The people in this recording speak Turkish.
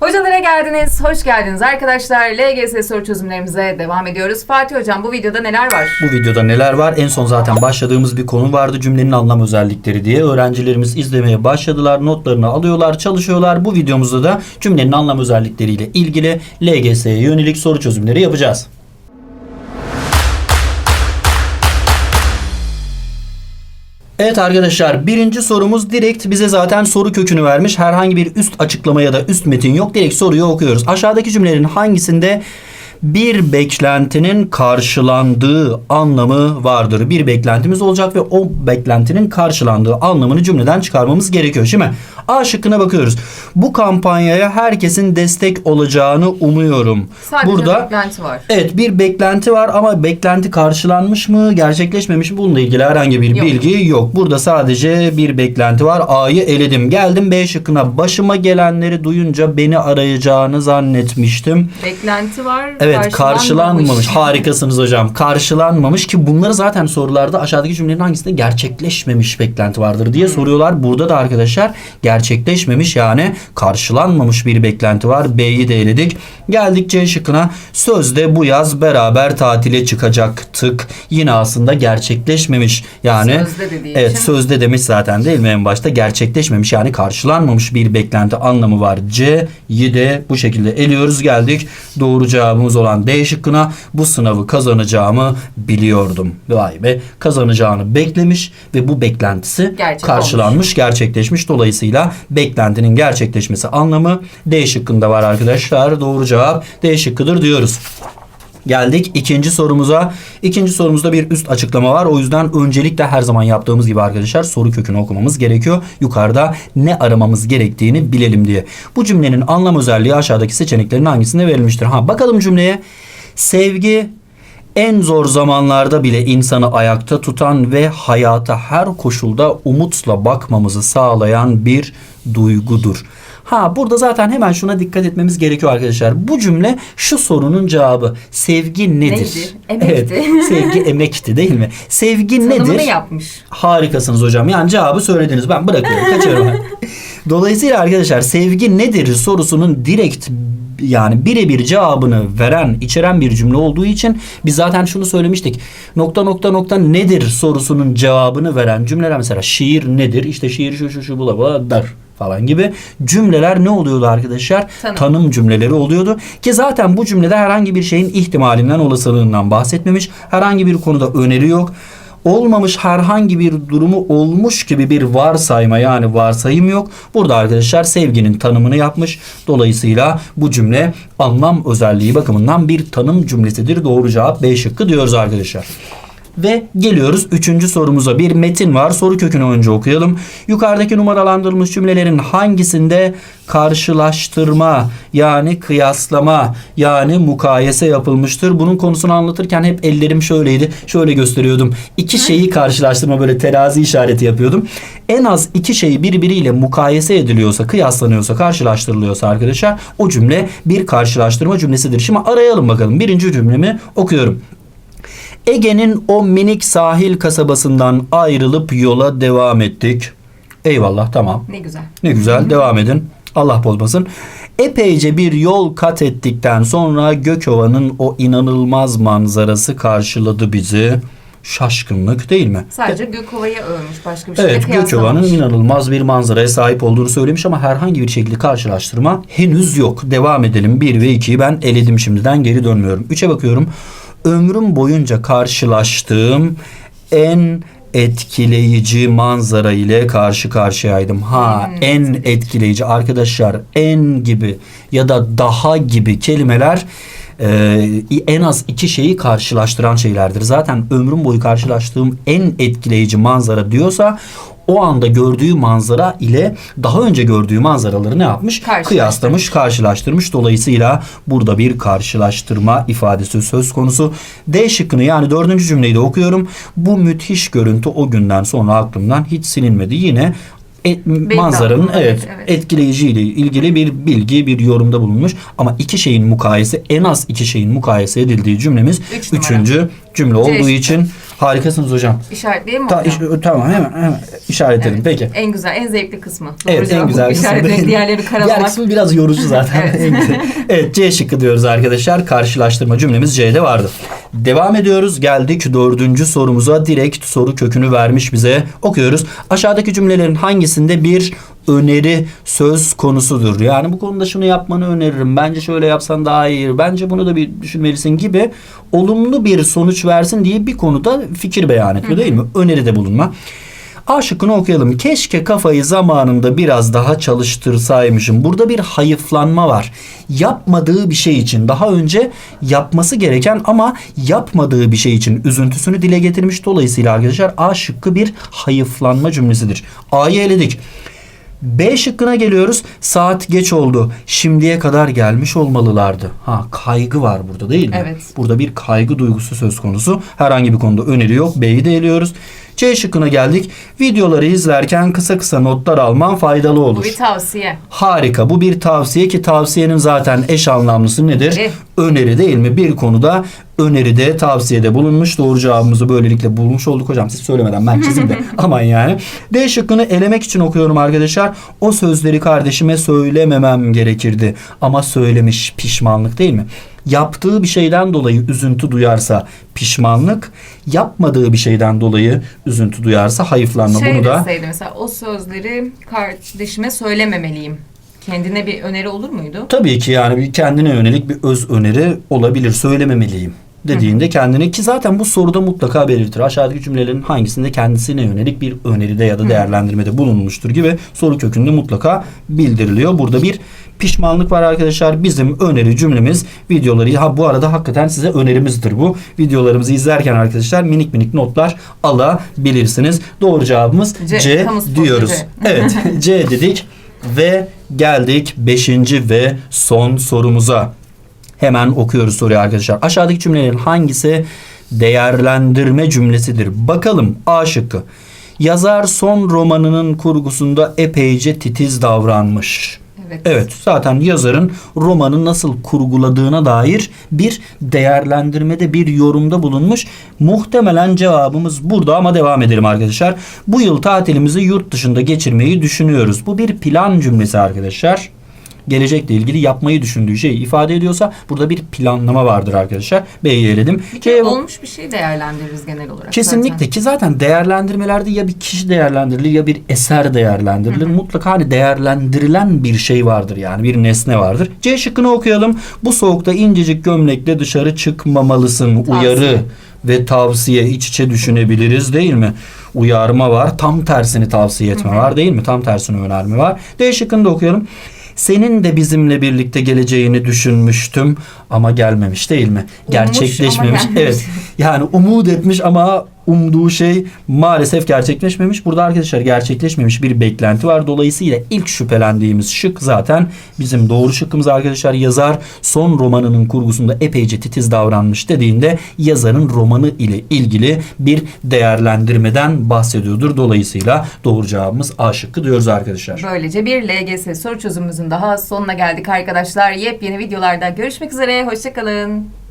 Hocalara geldiniz, hoş geldiniz arkadaşlar. LGS soru çözümlerimize devam ediyoruz. Fatih Hocam bu videoda neler var? Bu videoda neler var? En son zaten başladığımız bir konu vardı cümlenin anlam özellikleri diye. Öğrencilerimiz izlemeye başladılar, notlarını alıyorlar, çalışıyorlar. Bu videomuzda da cümlenin anlam özellikleriyle ilgili LGS'ye yönelik soru çözümleri yapacağız. Evet arkadaşlar birinci sorumuz direkt bize zaten soru kökünü vermiş. Herhangi bir üst açıklama ya da üst metin yok. Direkt soruyu okuyoruz. Aşağıdaki cümlelerin hangisinde bir beklentinin karşılandığı anlamı vardır. Bir beklentimiz olacak ve o beklentinin karşılandığı anlamını cümleden çıkarmamız gerekiyor. Şimdi A şıkkına bakıyoruz. Bu kampanyaya herkesin destek olacağını umuyorum. Sadece Burada beklenti var. Evet bir beklenti var ama beklenti karşılanmış mı gerçekleşmemiş mi bununla ilgili herhangi bir Yok. bilgi yok. Burada sadece bir beklenti var. A'yı eledim. Geldim B şıkkına. Başıma gelenleri duyunca beni arayacağını zannetmiştim. Beklenti var. Evet karşılanmamış. Harikasınız hocam. Karşılanmamış ki bunları zaten sorularda aşağıdaki cümlelerin hangisinde gerçekleşmemiş beklenti vardır diye soruyorlar. Burada da arkadaşlar gerçekleşmemiş yani karşılanmamış bir beklenti var. B'yi de eledik. Geldik C şıkkına. Sözde bu yaz beraber tatile çıkacaktık. Yine aslında gerçekleşmemiş. Yani Sözde dediği evet için. sözde demiş zaten değil mi en başta gerçekleşmemiş yani karşılanmamış bir beklenti anlamı var. C'yi de bu şekilde eliyoruz geldik. Doğru cevabımız olan D şıkkına bu sınavı kazanacağımı biliyordum. Vay be kazanacağını beklemiş ve bu beklentisi Gerçek karşılanmış gerçekleşmiş. Dolayısıyla beklentinin gerçekleşmesi anlamı D şıkkında var arkadaşlar. Doğru cevap D şıkkıdır diyoruz. Geldik ikinci sorumuza. İkinci sorumuzda bir üst açıklama var. O yüzden öncelikle her zaman yaptığımız gibi arkadaşlar soru kökünü okumamız gerekiyor. Yukarıda ne aramamız gerektiğini bilelim diye. Bu cümlenin anlam özelliği aşağıdaki seçeneklerin hangisinde verilmiştir? Ha bakalım cümleye. Sevgi en zor zamanlarda bile insanı ayakta tutan ve hayata her koşulda umutla bakmamızı sağlayan bir duygudur. Ha burada zaten hemen şuna dikkat etmemiz gerekiyor arkadaşlar. Bu cümle şu sorunun cevabı. Sevgi nedir? Neydi? Emekti. Evet, sevgi emekti değil mi? Sevgi Tanımını nedir? yapmış. Harikasınız hocam. Yani cevabı söylediniz. Ben bırakıyorum. Kaçıyorum. Dolayısıyla arkadaşlar sevgi nedir sorusunun direkt yani birebir cevabını veren, içeren bir cümle olduğu için biz zaten şunu söylemiştik. Nokta nokta nokta nedir sorusunun cevabını veren cümleler mesela şiir nedir? İşte şiir şu şu şu bula bula der falan gibi cümleler ne oluyordu arkadaşlar? Tanım. Tanım cümleleri oluyordu. Ki zaten bu cümlede herhangi bir şeyin ihtimalinden, olasılığından bahsetmemiş. Herhangi bir konuda öneri yok olmamış herhangi bir durumu olmuş gibi bir varsayma yani varsayım yok. Burada arkadaşlar sevginin tanımını yapmış. Dolayısıyla bu cümle anlam özelliği bakımından bir tanım cümlesidir. Doğru cevap B şıkkı diyoruz arkadaşlar. Ve geliyoruz üçüncü sorumuza. Bir metin var. Soru kökünü önce okuyalım. Yukarıdaki numaralandırılmış cümlelerin hangisinde karşılaştırma yani kıyaslama yani mukayese yapılmıştır? Bunun konusunu anlatırken hep ellerim şöyleydi. Şöyle gösteriyordum. İki şeyi karşılaştırma böyle terazi işareti yapıyordum. En az iki şey birbiriyle mukayese ediliyorsa, kıyaslanıyorsa, karşılaştırılıyorsa arkadaşlar o cümle bir karşılaştırma cümlesidir. Şimdi arayalım bakalım. Birinci cümlemi okuyorum. Ege'nin o minik sahil kasabasından ayrılıp yola devam ettik. Eyvallah tamam. Ne güzel. Ne güzel devam edin. Allah bozmasın. Epeyce bir yol kat ettikten sonra Gökova'nın o inanılmaz manzarası karşıladı bizi. Şaşkınlık değil mi? Sadece Gökova'yı övmüş. Başka bir şeyle Evet Gökova'nın kıyaslamamış. inanılmaz bir manzaraya sahip olduğunu söylemiş ama herhangi bir şekilde karşılaştırma henüz yok. Devam edelim. 1 ve 2'yi ben eledim şimdiden geri dönmüyorum. 3'e bakıyorum. Ömrüm boyunca karşılaştığım en etkileyici manzara ile karşı karşıyaydım. Ha en etkileyici arkadaşlar en gibi ya da daha gibi kelimeler e, en az iki şeyi karşılaştıran şeylerdir. Zaten ömrüm boyu karşılaştığım en etkileyici manzara diyorsa o anda gördüğü manzara ile daha önce gördüğü manzaraları ne yapmış? Karşılaştırmış. Kıyaslamış, karşılaştırmış. Dolayısıyla burada bir karşılaştırma ifadesi söz konusu. D şıkkını yani dördüncü cümleyi de okuyorum. Bu müthiş görüntü o günden sonra aklımdan hiç silinmedi. Yine e- manzaranın aklımda, evet, evet. etkileyiciyle ilgili bir bilgi, bir yorumda bulunmuş. Ama iki şeyin mukayese, en az iki şeyin mukayese edildiği cümlemiz Üç numara. üçüncü cümle olduğu şıkkı. için Harikasınız hocam. İşaretleyelim mi Ta, hocam? iş- tamam hemen hemen işaretledim. Evet, Peki. En güzel, en zevkli kısmı. Doğru Evet en güzel kısmı. İşaretlemek, diğerlerini Diğer karalamak. kısmı biraz yorucu zaten. Evet. En güzel. evet C şıkkı diyoruz arkadaşlar. Karşılaştırma cümlemiz C'de vardı. Devam ediyoruz. Geldik dördüncü sorumuza. Direkt soru kökünü vermiş bize. Okuyoruz. Aşağıdaki cümlelerin hangisinde bir öneri söz konusudur? Yani bu konuda şunu yapmanı öneririm. Bence şöyle yapsan daha iyi. Bence bunu da bir düşünmelisin gibi olumlu bir sonuç versin diye bir konuda fikir beyan etme değil mi? Öneride bulunma. A şıkkını okuyalım. Keşke kafayı zamanında biraz daha çalıştırsaymışım. Burada bir hayıflanma var. Yapmadığı bir şey için daha önce yapması gereken ama yapmadığı bir şey için üzüntüsünü dile getirmiş. Dolayısıyla arkadaşlar A şıkkı bir hayıflanma cümlesidir. A'yı eledik. B şıkkına geliyoruz. Saat geç oldu. Şimdiye kadar gelmiş olmalılardı. Ha kaygı var burada değil mi? Evet. Burada bir kaygı duygusu söz konusu. Herhangi bir konuda öneri yok. B'yi de eliyoruz. C şıkkına geldik. Videoları izlerken kısa kısa notlar alman faydalı Bu olur. bir tavsiye. Harika. Bu bir tavsiye ki tavsiyenin zaten eş anlamlısı nedir? Öneri. Öneri değil mi? Bir konuda öneride, tavsiyede bulunmuş. Doğru cevabımızı böylelikle bulmuş olduk hocam. Siz söylemeden ben çizeyim de. Aman yani. D şıkkını elemek için okuyorum arkadaşlar. O sözleri kardeşime söylememem gerekirdi. Ama söylemiş pişmanlık değil mi? Yaptığı bir şeyden dolayı üzüntü duyarsa pişmanlık, yapmadığı bir şeyden dolayı üzüntü duyarsa hayıflanma. Şey Bunu da mesela o sözleri kardeşime söylememeliyim. Kendine bir öneri olur muydu? Tabii ki yani bir kendine yönelik bir öz öneri olabilir. Söylememeliyim dediğinde kendine ki zaten bu soruda mutlaka belirtir. Aşağıdaki cümlelerin hangisinde kendisine yönelik bir öneride ya da değerlendirmede bulunmuştur gibi soru kökünde mutlaka bildiriliyor. Burada bir pişmanlık var arkadaşlar. Bizim öneri cümlemiz videoları ha bu arada hakikaten size önerimizdir bu. Videolarımızı izlerken arkadaşlar minik minik notlar alabilirsiniz. Doğru cevabımız C, C, diyoruz. C. Evet C dedik ve geldik 5. ve son sorumuza. Hemen okuyoruz soruyu arkadaşlar. Aşağıdaki cümlelerin hangisi değerlendirme cümlesidir? Bakalım A şıkkı. Yazar son romanının kurgusunda epeyce titiz davranmış. Evet. Evet zaten yazarın romanı nasıl kurguladığına dair bir değerlendirmede bir yorumda bulunmuş. Muhtemelen cevabımız burada ama devam edelim arkadaşlar. Bu yıl tatilimizi yurt dışında geçirmeyi düşünüyoruz. Bu bir plan cümlesi arkadaşlar. Gelecekle ilgili yapmayı düşündüğü şeyi ifade ediyorsa burada bir planlama vardır arkadaşlar. B'yi eledim. Bir C- olmuş bir şey değerlendiririz genel olarak. Kesinlikle zaten. ki zaten değerlendirmelerde ya bir kişi değerlendirilir ya bir eser değerlendirilir. Mutlaka hani değerlendirilen bir şey vardır yani bir nesne vardır. C şıkkını okuyalım. Bu soğukta incecik gömlekle dışarı çıkmamalısın. Tavsiye. Uyarı ve tavsiye iç içe düşünebiliriz değil mi? Uyarma var. Tam tersini tavsiye etme var değil mi? Tam tersini önerme var. D şıkkını da okuyalım. Senin de bizimle birlikte geleceğini düşünmüştüm ama gelmemiş değil mi? Gerçekleşmemiş. ama gelmemiş. Evet. Yani umut etmiş ama umduğu şey maalesef gerçekleşmemiş. Burada arkadaşlar gerçekleşmemiş bir beklenti var. Dolayısıyla ilk şüphelendiğimiz şık zaten bizim doğru şıkkımız arkadaşlar. Yazar son romanının kurgusunda epeyce titiz davranmış dediğinde yazarın romanı ile ilgili bir değerlendirmeden bahsediyordur. Dolayısıyla doğru cevabımız A şıkkı diyoruz arkadaşlar. Böylece bir LGS soru çözümümüzün daha sonuna geldik arkadaşlar. Yepyeni videolarda görüşmek üzere. Hoşçakalın.